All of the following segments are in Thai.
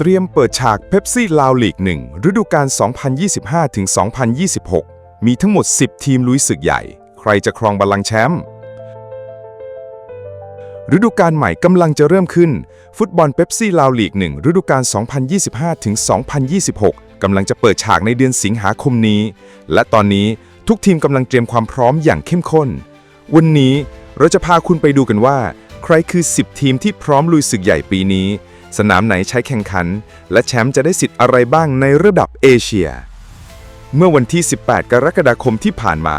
เตรียมเปิดฉากเ e ปซี่ลาวลีก1ฤดูกาล 2025-2026 มีทั้งหมด 10 ทีมลุยศึกใหญ่ ใครจะครองบัลลังก์แชมป์ฤดูกาลใหม่กำลังจะเริ่มขึ้น ฟุตบอลเ e ปซี่ลาวลีก1ฤดูกาล 2025-2026 กำลังจะเปิดฉากในเดือนสิงหาคมนี้ และตอนนี้ทุกทีมกำลังเตรียมความพร้อมอย่างเข้มข้น วันนี้เราจะพาคุณไปดูกันว่า ใครคือ 10 ทีมที่พร้อมลุยศึกใหญ่ปีนี้ สนามไหนใช้แข่งขัน และแชมป์จะได้สิทธิ์อะไรบ้างในระดับเอเชีย เมื่อวันที่ 18 กรกฎาคมที่ผ่านมา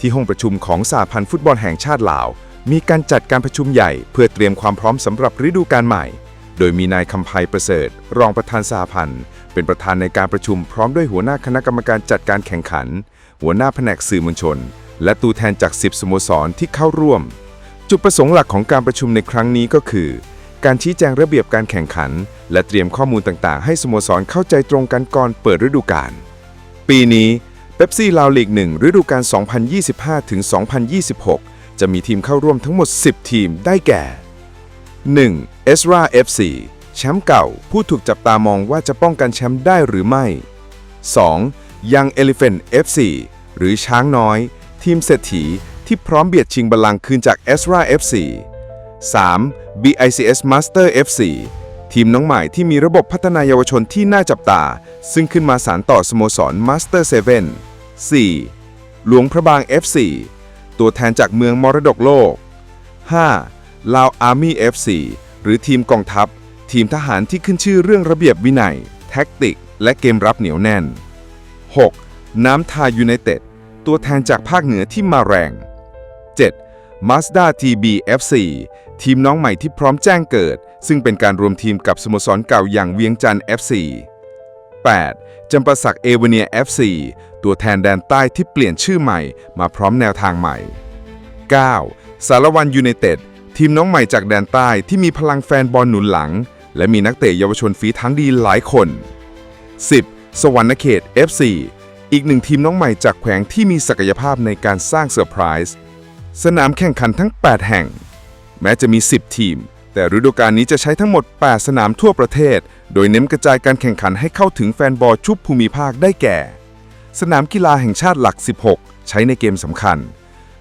ที่ห้องประชุมของสหพันธ์ฟุตบอลแห่งชาติลาว มีการจัดการประชุมใหญ่เพื่อเตรียมความพร้อมสำหรับฤดูกาลใหม่ โดยมีนายคำไพประเสริฐ รองประธานสหพันธ์ เป็นประธานในการประชุมพร้อมด้วยหัวหน้าคณะกรรมการจัดการแข่งขัน หัวหน้าแผนกสื่อมวลชน และตัวแทนจาก 10 สโมสรที่เข้าร่วม จุดประสงค์หลักของการประชุมในครั้งนี้ก็คือ การชี้แจงระเบียบการแข่งขัน และเตรียมข้อมูลต่างๆ ให้สโมสรเข้าใจตรงกันก่อนเปิดฤดูกาล ปีนี้เ e ปซี่ลาวลีก1ฤดูกาล 2025 ถึง 2026 จะมีทีมเข้าร่วมทั้งหมด 10 ทีมได้แก่ 1. เอสรา FC แชมป์เก่า ผู้ถูกจับตามองว่าจะป้องกันแชมป์ได้หรือไม่ 2. Young Elephant FC หรือช้างน้อย ทีมเศรษฐีที่พร้อมเบียดชิงบัลลังก์คืนจาก e s r a FC 3. BICS Master FC ทีมน้องใหม่ที่มีระบบพัฒนายเยาวชนที่น่าจับตา ซึ่งขึ้นมาสารต่อสโมสร Master 7 4. หลวงพระบาง FC ตัวแทนจากเมืองมรดกโลก 5. ลาว Army FC หรือทีมกองทัพ ทีมทหารที่ขึ้นชื่อเรื่องระเบียบวินัย แท็กติก และเกมรับเหนียวแน่น 6. น้ำทายูไนเต็ด ตัวแทนจากภาคเหนือที่มาแรง 7. Mazda TB FC ทีมน้องใหม่ที่พร้อมแจ้งเกิด ซึ่งเป็นการรวมทีมกับสโมสรเก่าอย่างเวียงจันทร์ FC 8. จำปาสักเอเวเนีย FC ตัวแทนแดนใต้ที่เปลี่ยนชื่อใหม่มาพร้อมแนวทางใหม่ 9. สารวันยูไนเต็ดทีมน้องใหม่จากแดนใต้ที่มีพลังแฟนบอลหนุนหลัง และมีนักเตะเยาวชนฝีเทั้งดีหลายคน 10. สวรรณเขต FC อีกหนึ่งทีมน้องใหม่จากแขวงที่มีศักยภาพในการสร้างเซอร์ไพรส์ สนามแข่งขันทั้ง 8 แห่ง แม้จะมี 10 ทีม แต่ฤดูกาลนี้จะใช้ทั้งหมด 8 สนามทั่วประเทศ โดยเน้นกระจายการแข่งขันให้เข้าถึงแฟนบอลชุบภูมิภาคได้แก่ สนามกีฬาแห่งชาติหลัก 16 ใช้ในเกมสำคัญ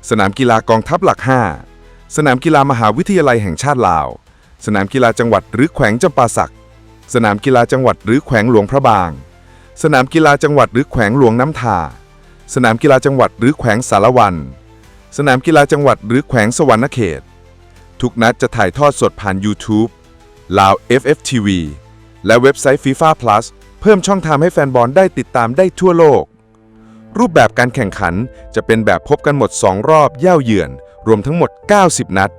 สนามกีฬากองทัพหลัก 5 สนามกีฬามหาวิทยาลัยแห่งชาติลาว สนามกีฬาจังหวัดหรือแขวงจำปาสัก สนามกีฬาจังหวัดหรือแขวงหลวงพระบาง สนามกีฬาจังหวัดหรือแขวงหลวงน้ำทา สนามกีฬาจังหวัดหรือแขวงสารวัน สนามกีฬาจังหวัดหรือแขวงสวรรณเขต ทุกนัดจะถ่ายทอดสดผ่าน YouTube ลาว FFTV และเว็บไซต์ FIFA Plus เพิ่มช่องทางให้แฟนบอลได้ติดตามได้ทั่วโลก รูปแบบการแข่งขันจะเป็นแบบพบกันหมด 2 รอบเย่าเยือน รวมทั้งหมด 90 นัด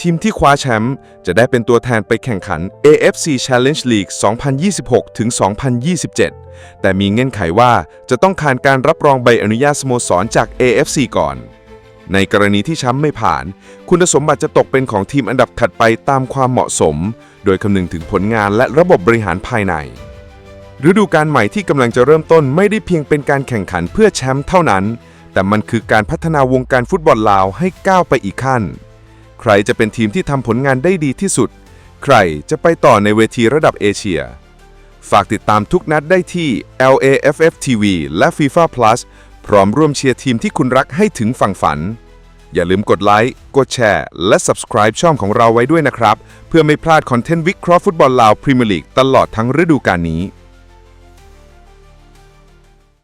ทีมที่คว้าแชมป์จะได้เป็นตัวแทนไปแข่งขัน AFC Challenge League 2026 ถึง 2027 แต่มีเงื่อนไขว่าจะต้องผ่านการรับรองใบอนุญาตสโมสรจาก AFC ก่อน ในกรณีที่แชมป์ไม่ผ่าน คุณสมบัติจะตกเป็นของทีมอันดับถัดไปตามความเหมาะสม โดยคำนึงถึงผลงานและระบบบริหารภายใน ฤดูกาลใหม่ที่กำลังจะเริ่มต้นไม่ได้เพียงเป็นการแข่งขันเพื่อแชมป์เท่านั้น แต่มันคือการพัฒนาวงการฟุตบอลลาวให้ก้าวไปอีกขั้น ใครจะเป็นทีมที่ทำผลงานได้ดีที่สุด ใครจะไปต่อในเวทีระดับเอเชีย ฝากติดตามทุกนัดได้ที่ LAFF TV และ FIFA Plus พร้อมร่วมเชียร์ทีมที่คุณรักให้ถึงฝั่งฝัน อย่าลืมกดไลค์ กดแชร์ และ Subscribe ช่องของเราไว้ด้วยนะครับ เพื่อไม่พลาดคอนเทนต์วิเคราะห์ฟุตบอลลาวพรีเมียร์ลีกตลอดทั้งฤดูกาลนี้